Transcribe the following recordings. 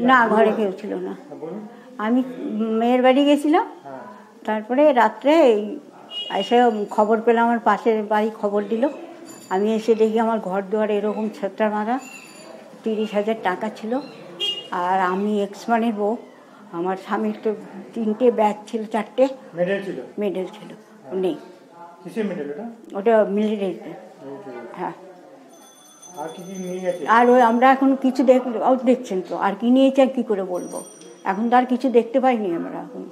না ঘরে কেউ ছিল না। হ্যাঁ, আমি মেয়ের বাড়ি গেছিলাম। হ্যাঁ। তারপরে রাত্রে এই এসে খবর পেলাম আমার পাশের বাড়ি খবর দিল। আমি এসে দেখি আমার ঘর দুয়ার এরকম ছেত্রা মারা। তিরিশ হাজার টাকা ছিল। আর আমি এক্সমানের বউ। আমার স্বামীর তো তিনটে ব্যাগ ছিল চারটে। মেডেল ছিল? মেডেল ছিল। নেই। ওটা? ওটা মিলিটারিতে হ্যাঁ। আর কি কি নিয়ে গেছে? আর ওই আমরা এখন কিছু দেখ ও দেখছেন তো আর কি নিয়েছে আর কি করে বলব? এখন তো আর কিছু দেখতে পাইনি আমরা এখন।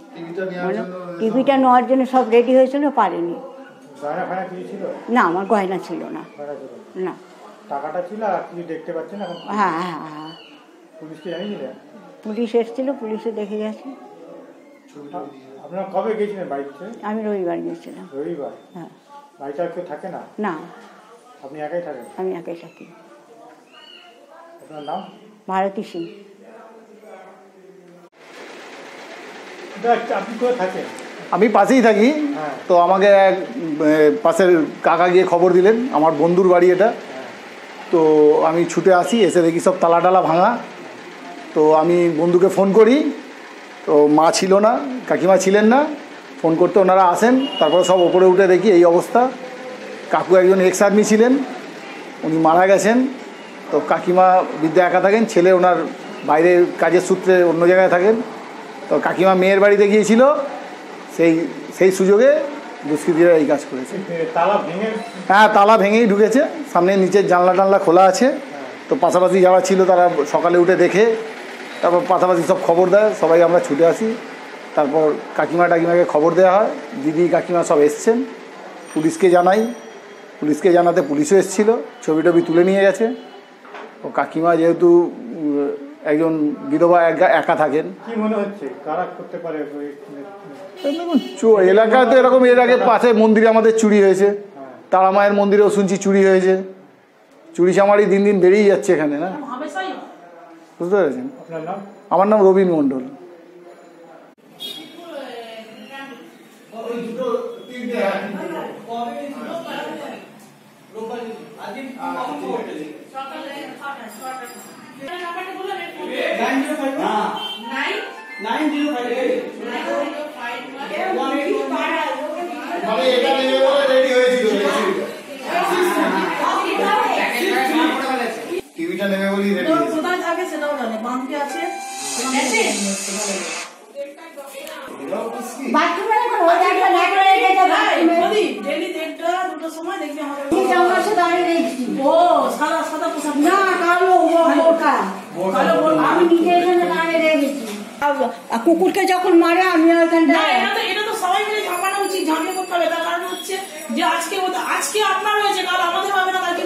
টিভিটা নেওয়ার মানে জন্য সব রেডি হয়েছিল পারেনি। না আমার গয়না ছিল না। না। টাকাটা ছিল আর কিছু দেখতে পাচ্ছেন এখন? হ্যাঁ হ্যাঁ হ্যাঁ। পুলিশকে জানিয়েছিলেন পুলিশ এসেছিল পুলিশে দেখে গেছে। আপনারা কবে গেছিলেন বাড়িতে আমি রবিবার গেছিলাম রবিবার? হ্যাঁ। বাড়িতে আর কেউ থাকে না? না। আপনি একাই থাকেন? আমি একাই থাকি। আপনার নাম? ভারতী সিং। আপনি কোথায় থাকেন? আমি পাশেই থাকি। হ্যাঁ। তো আমাকে এক পাশের কাকা গিয়ে খবর দিলেন। আমার বন্ধুর বাড়ি এটা। তো আমি ছুটে আসি এসে দেখি সব তালা টালা ভাঙা। তো আমি বন্ধুকে ফোন করি। তো মা ছিল না কাকিমা ছিলেন না। ফোন করতে ওনারা আসেন। তারপরে সব ওপরে উঠে দেখি এই অবস্থা। কাকু একজন এক্স আর্মি ছিলেন উনি মারা গেছেন। তো কাকিমা বিদ্যা একা থাকেন ছেলে ওনার বাইরে কাজের সূত্রে অন্য জায়গায় থাকেন। তো কাকিমা মেয়ের বাড়িতে গিয়েছিল সেই সেই সুযোগে দুষ্কৃতীরা এই কাজ করেছে। তালা ভেঙে হ্যাঁ তালা ভেঙেই ঢুকেছে সামনে নিচের জানলা টানলা খোলা আছে। তো পাশাপাশি যারা ছিল তারা সকালে উঠে দেখে তারপর পাশাপাশি সব খবর দেয় সবাই আমরা ছুটে আসি। তারপর কাকিমা টাকিমাকে খবর দেওয়া হয় দিদি কাকিমা সব এসছেন পুলিশকে জানাই। পুলিশকে জানাতে পুলিশও এসেছিল ছবি টবি তুলে নিয়ে গেছে। ও কাকিমা যেহেতু একজন বিধবা একা- একা থাকেন। কি মনে হচ্ছে? কারা করতে পারে? দেখুন চো- এলাকায় তো এরকম এর আগে পাশে মন্দিরে আমাদের চুরি হয়েছে। তারা মায়ের মন্দিরেও শুনছি চুরি হয়েছে। চুরি চামারি দিন দিন বেড়েই যাচ্ছে এখানে না? বুঝতে পেরেছেন? আমার নাম রবীন মণ্ডল। এটা নেবে বলে রেডি হয়েছিল টিভিটা নেবে বলেই রেডি কোথায় থাকে সেটাও জানে বাঁধকে আছে বাথরুমে এখন ওই জায়গাটা না করে রেখেছে বাথরুমে। প্রদীপ ডেলি দেড়টা দুটোর সময় দেখবি আমাদের আমার দাঁড়িয়ে দেখছি ও সাদা সাদা পোশাক না কালো ও বোরকা কালো বোরকা। আমি নিজে এখানে দাঁড়িয়ে রেখেছি কুকুরকে যখন মারে আমি ওখানটা এটা তো সবাই মিলে ঝাঁপানো উচিত ঝাঁপিয়ে করতে হবে। তার কারণ হচ্ছে যে আজকে আজকে আপনার হয়েছে কাল আমাদের হবে না কালকে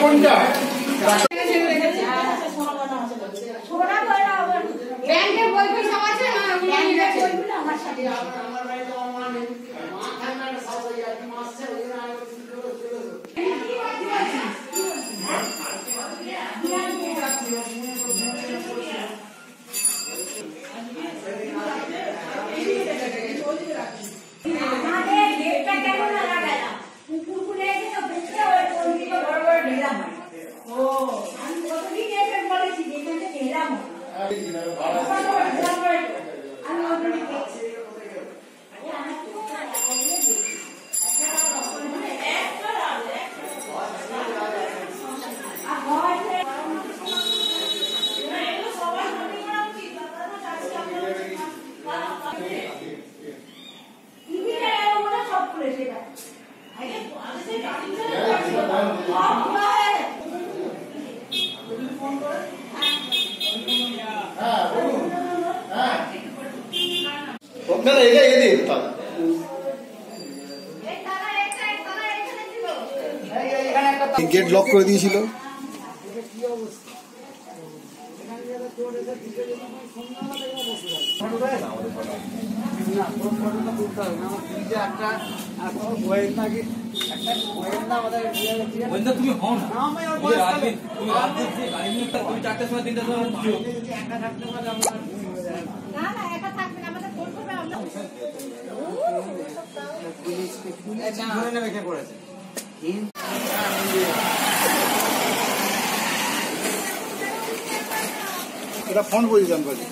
কোনটা? ব্যাংকের বই পয়সা আছে? আমার সাথে আমাদের গেটটা কেমন লাগা কুকুর খুলে এসে তো বুঝতে হয় কোন দিকে বড় বড় ঢেলা মারে ও আমি কতদিন এসে বলেছি যেখান থেকে ঢেলা মারে আমি ওখানে গেছি টিভিটা এরকম না না না এটা এদের তালা গেট লক করে দিয়েছিল। তুমি হও না। তুমি দিন তুমি নিয়ে তুমি চারটার সময় তিনটার সময় এটা ফোন পজিশন করে